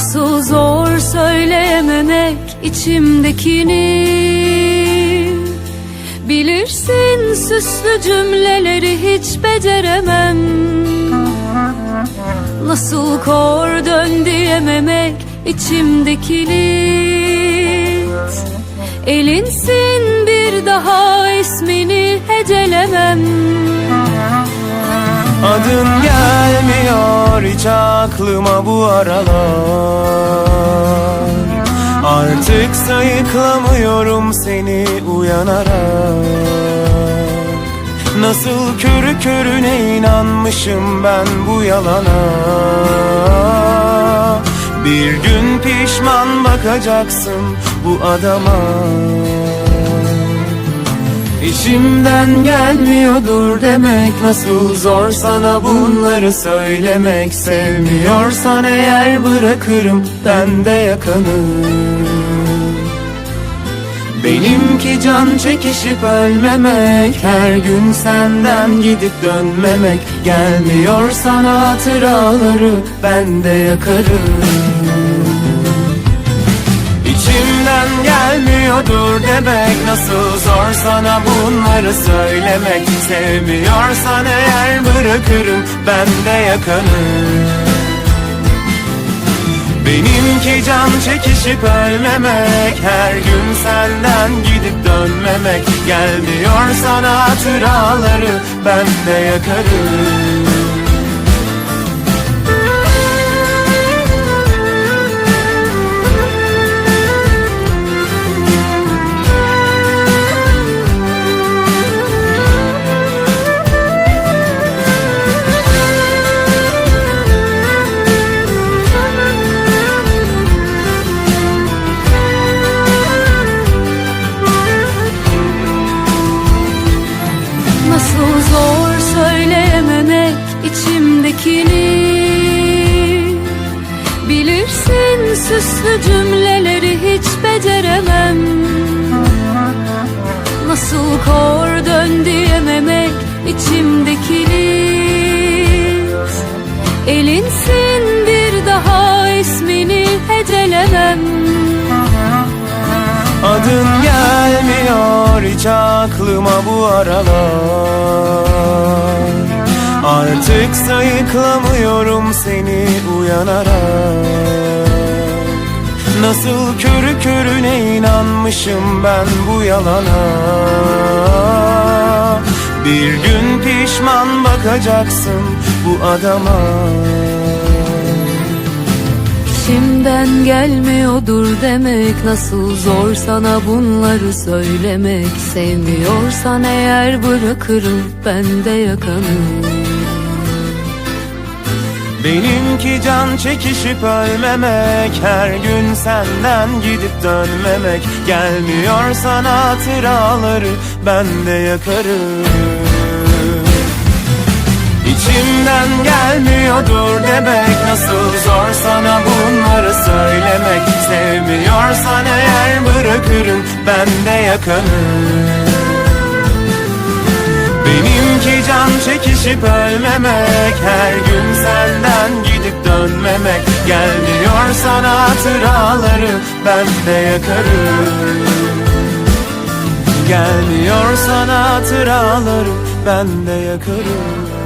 zor söyleyememek içimdekini. Bilirsin süslü cümleleri hiç beceremem. Nasıl kor dön diyememek içimdekini. Elinsin bir daha ismini hecelemem. Adın gelmiyor hiç aklıma bu aralar. Artık sayıklamıyorum seni uyanarak. Nasıl körü körüne inanmışım ben bu yalana. Bir gün pişman bakacaksın bu adama İçimden gelmiyordur demek Nasıl zor sana bunları söylemek. Sevmiyorsan eğer bırakırım ben de yakanı. Benimki can çekişip ölmemek Her gün senden gidip dönmemek. Gelmiyor sana hatıraları ben de yakarım. İçimden gelmiyordur demek. Nasıl zor sana bunları söylemek. Sevmiyorsan eğer bırakırım ben de yakanı Benimki can çekişip ölmemek. Her gün senden gidip dönmemek. Gelmiyor sana hatıraları ben de yakarım söyleyememek içimdekini. Bilirsin süslü cümleleri hiç beceremem. Nasıl kor dön diyememek içimdekini. Elinsin bir daha ismini hecelemem. Adın gelmiyor hiç aklıma bu aralar Artık sayıklamıyorum seni uyanarak. Nasıl körü körüne inanmışım ben bu yalana? Bir gün pişman bakacaksın bu adama. İçimden gelmiyordur demek Nasıl zor sana bunları söylemek. Sevmiyorsan eğer bırakırım ben de yakanı Benimki can çekişip ölmemek Her gün senden gidip dönmemek. Gelmiyor sana hatıraları ben de yakarım. İçimden gelmiyordur demek Nasıl zor sana bunları söylemek. Sevmiyorsan eğer bırakırım ben de yakanım Benimki can çekişip ölmemek Her gün gidip dönmemek Gelmiyor sana hatıraları ben de yakarım. Gelmiyor sana hatıraları ben de yakarım